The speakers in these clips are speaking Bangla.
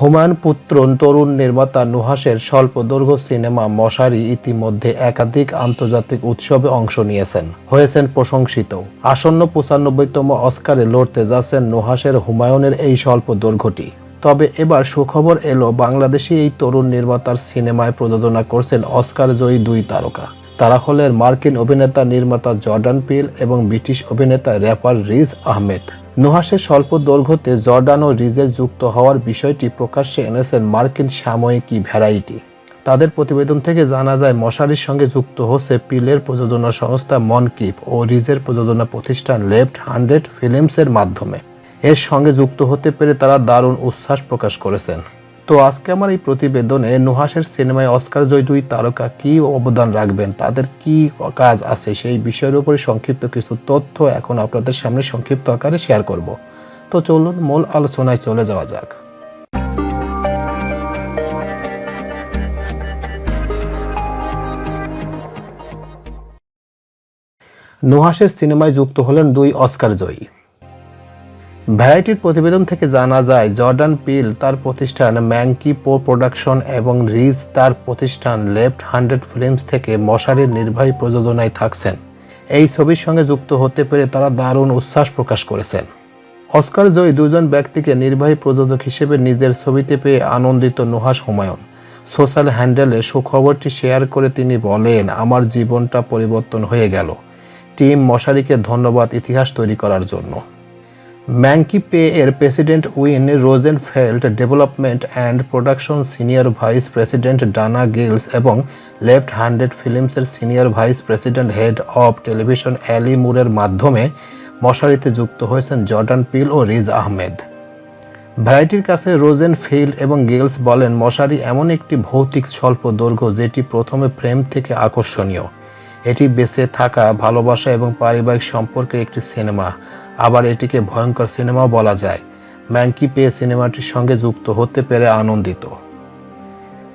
হুমায়ুন পুত্র তরুণ নির্মাতা নুহাসের স্বল্প দৈর্ঘ্য সিনেমা মশারি ইতিমধ্যে একাধিক আন্তর্জাতিক উৎসবে অংশ নিয়েছেন। হয়েছেন প্রশংসিত। আসন্ন পঁচানব্বইতম অস্কারে লড়তে যাচ্ছেন নুহাসের হুমায়ুনের এই স্বল্প দৈর্ঘ্যটি তবে এবার সুখবর এলো, বাংলাদেশি এই তরুণ নির্মাতার সিনেমায় প্রযোজনা করছেন অস্কার জয়ী দুই তারকা। তারা হলেন মার্কিন অভিনেতা নির্মাতা জর্ডান পিল এবং ব্রিটিশ অভিনেতা র্যাপার রিজ আহমেদ। নুহাসের স্বল্প দৈর্ঘ্যতে জর্ডান ও রিজের যুক্ত হওয়ার বিষয়টি প্রকাশ্যে এনেছেন মার্কিন সাময়িকী ভ্যারাইটি। তাদের প্রতিবেদন থেকে জানা যায়, মশারির সঙ্গে যুক্ত হচ্ছে পিলের প্রযোজনা সংস্থা মনকিপ ও রিজের প্রযোজনা প্রতিষ্ঠান লেফট হান্ড্রেড ফিল্মসের মাধ্যমে। এর সঙ্গে যুক্ত হতে পেরে তারা দারুণ উচ্ছ্বাস প্রকাশ করেছেন। তো আজকে আমার এই প্রতিবেদনে নুহাসের সিনেমায় অস্কার জয় দুই তারকা কি অবদান রাখবেন, তাদের কি কাজ আছে সেই বিষয়ের উপরে সংক্ষিপ্ত কিছু তথ্য এখন আপনাদের সামনে সংক্ষিপ্ত আকারে শেয়ার করব। তো চলুন মূল আলোচনায় চলে যাওয়া যাক। নুহাসের সিনেমায় যুক্ত হলেন দুই অস্কার জয়ী ভ্যারাইটির প্রতিবেদন থেকে জানা যায়, জর্ডান পিল তার প্রতিষ্ঠান ম্যাঙ্কি পো প্রোডাকশন এবং রিজ তার প্রতিষ্ঠান লেফট হান্ড্রেড ফিল্মস থেকে মশারির নির্বাহী প্রযোজনায় থাকছেন। এই ছবির সঙ্গে যুক্ত হতে পেরে তারা দারুণ উচ্ছ্বাস প্রকাশ করেছেন। অস্কার জয়ী দুজন ব্যক্তিকে নির্বাহী প্রযোজক হিসেবে নিজের ছবিতে পেয়ে আনন্দিত নুহাস হুমায়ুন। সোশ্যাল হ্যান্ডেলে সুখবরটি শেয়ার করে তিনি বলেন, আমার জীবনটা পরিবর্তন হয়ে গেল। টিম মশারিকে ধন্যবাদ ইতিহাস তৈরি করার জন্য। ম্যাঙ্কি পে এর president Win Rosenfelt development and production senior vice president Dana Gills এবং left handed ফিল্মসের senior vice president head of television Ally মুরের মাধ্যমে মশারিতে যুক্ত হয়েছেন জর্ডান পিল ও রিজ আহমেদ ভ্যারাইটির কাছে রোজেন ফিল্ড এবং গিলস বলেন, মশারি এমন একটি ভৌতিক স্বল্প দৈর্ঘ্য যেটি প্রথমে প্রেম থেকে আকর্ষণীয়। এটি বেঁচে থাকা, ভালোবাসা এবং পারিবারিক সম্পর্কের একটি সিনেমা। আবার এটিকে ভয়ঙ্কর সিনেমাও বলা যায়। ম্যাঙ্কি পেয়ে সিনেমাটির সঙ্গে যুক্ত হতে পেরে আনন্দিত।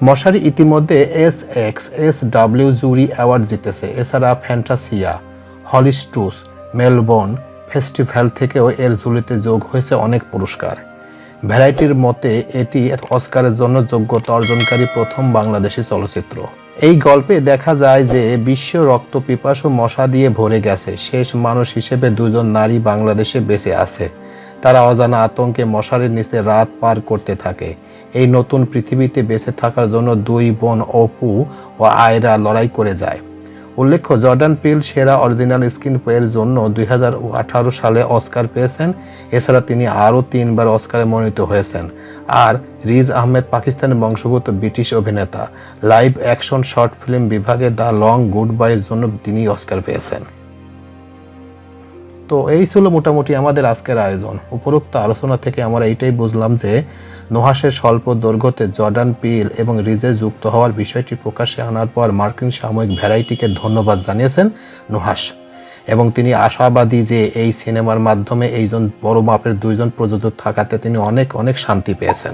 মশারি ইতিমধ্যে S X, S W jury award জিতেছে। এছাড়া ফ্যান্টাসিয়া হলিস্টুস মেলবোর্ন ফেস্টিভ্যাল থেকেও এর ঝুলিতে যোগ হয়েছে অনেক পুরস্কার। ভ্যারাইটির মতে, এটি অস্কারের জন্য যোগ্যতা অর্জনকারী প্রথম বাংলাদেশি চলচ্চিত্র। এই গল্পে দেখা যায় যে বিশ্ব রক্ত পিপাসু মশা দিয়ে ভরে গেছে। শেষ মানুষ হিসেবে দুজন নারী বাংলাদেশে বেঁচে আছে। তারা অজানা আতঙ্কে মশারির নিচে রাত পার করতে থাকে। এই নতুন পৃথিবীতে বেঁচে থাকার জন্য দুই বোন অপু ও আয়রা লড়াই করে যায়। উল্লেখ্য, জর্ডান পিল সেরা অরিজিনাল স্ক্রিন প্লের জন্য দুই হাজার আঠারো সালে অস্কার পেয়েছেন। এছাড়া তিনি আরও তিনবার অস্কারে মনোনীত হয়েছেন। আর রিজ আহমেদ পাকিস্তানের বংশগত ব্রিটিশ অভিনেতা। লাইভ অ্যাকশন শর্ট ফিল্ম বিভাগে দ্য লং গুড বাইয়ের জন্য তিনি অস্কার পেয়েছেন। তো এই ছিল মোটামুটি আমাদের আজকের আয়োজন। উপরোক্ত আলোচনা থেকে আমরা এইটাই বুঝলাম যে নোহাসের স্বল্প দৈর্ঘ্যতে জর্ডান পিল এবং রিজে যুক্ত হওয়ার বিষয়টি প্রকাশ্যে আনার পর মার্কিন সাময়িক ভ্যারাইটিকে ধন্যবাদ জানিয়েছেন নোহাস এবং তিনি আশাবাদী যে এই সিনেমার মাধ্যমে এইজন বড় মাপের দুইজন প্রযোজক থাকাতে তিনি অনেক অনেক শান্তি পেয়েছেন।